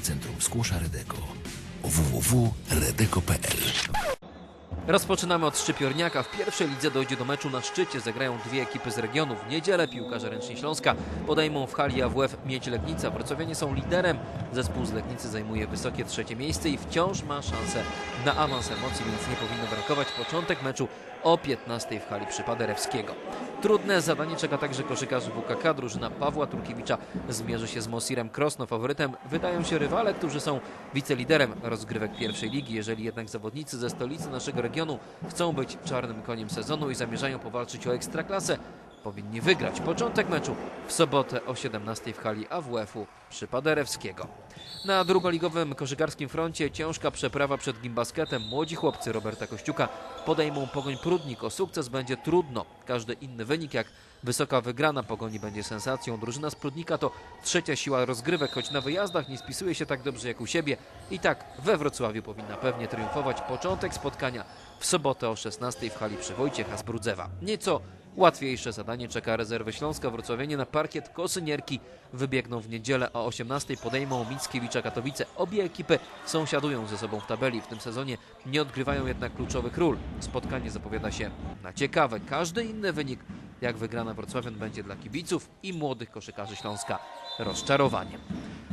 Centrum Skłosza Redeko www.redeko.pl Rozpoczynamy od Szczypiorniaka. W pierwszej lidze dojdzie do meczu na szczycie. Zagrają dwie ekipy z regionu. W niedzielę piłkarze ręczni Śląska podejmą w hali AWF Miedź Legnica. Wrocławianie są liderem. Zespół z Legnicy zajmuje wysokie trzecie miejsce i wciąż ma szansę na awans emocji, więc nie powinno brakować. Początek meczu o 15 w hali przy Paderewskiego. Trudne zadanie czeka także koszykarzy WKK. Drużyna Pawła Turkiewicza zmierzy się z Mosirem Krosno. Faworytem wydają się rywale, którzy są wiceliderem rozgrywek pierwszej ligi. Jeżeli jednak zawodnicy ze stolicy naszego regionu chcą być czarnym koniem sezonu i zamierzają powalczyć o ekstraklasę, powinni wygrać. Początek meczu w sobotę o 17 w hali AWF-u przy Paderewskiego. Na drugoligowym koszykarskim froncie ciężka przeprawa przed gimbasketem. Młodzi chłopcy Roberta Kościuka podejmą Pogoń Prudnik. O sukces będzie trudno. Każdy inny wynik jak wysoka wygrana Pogoni będzie sensacją. Drużyna z Prudnika to trzecia siła rozgrywek, choć na wyjazdach nie spisuje się tak dobrze jak u siebie. I tak we Wrocławiu powinna pewnie triumfować. Początek spotkania w sobotę o 16 w hali przy Wojciecha z Brudzewa. Nieco Łatwiejsze zadanie czeka rezerwy Śląska. Wrocławianie na parkiet Kosynierki wybiegną w niedzielę o 18 podejmą Mickiewicza Katowice. Obie ekipy sąsiadują ze sobą w tabeli. W tym sezonie nie odgrywają jednak kluczowych ról. Spotkanie zapowiada się na ciekawe. Każdy inny wynik, jak wygrana Wrocławian, będzie dla kibiców i młodych koszykarzy Śląska rozczarowaniem.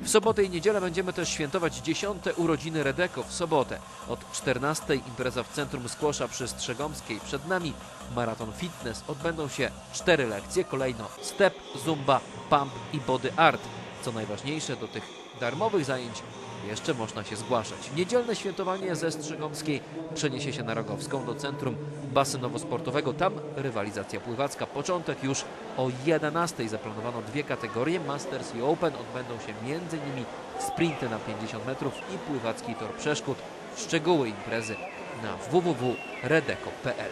W sobotę i niedzielę będziemy też świętować dziesiąte urodziny Redeko. W sobotę od 14 impreza w centrum Skłosza przy Strzegomskiej. Przed nami maraton fitness. Odbędą się cztery lekcje. Kolejno step, zumba, pump i body art. Co najważniejsze, do tych darmowych zajęć jeszcze można się zgłaszać. Niedzielne świętowanie ze Strzegomskiej przeniesie się na Rogowską do centrum basenowo-sportowego. Tam rywalizacja pływacka. Początek już o 11 zaplanowano dwie kategorie. Masters i Open odbędą się innymi sprinty na 50 metrów i pływacki tor przeszkód. Szczegóły imprezy na www.redeko.pl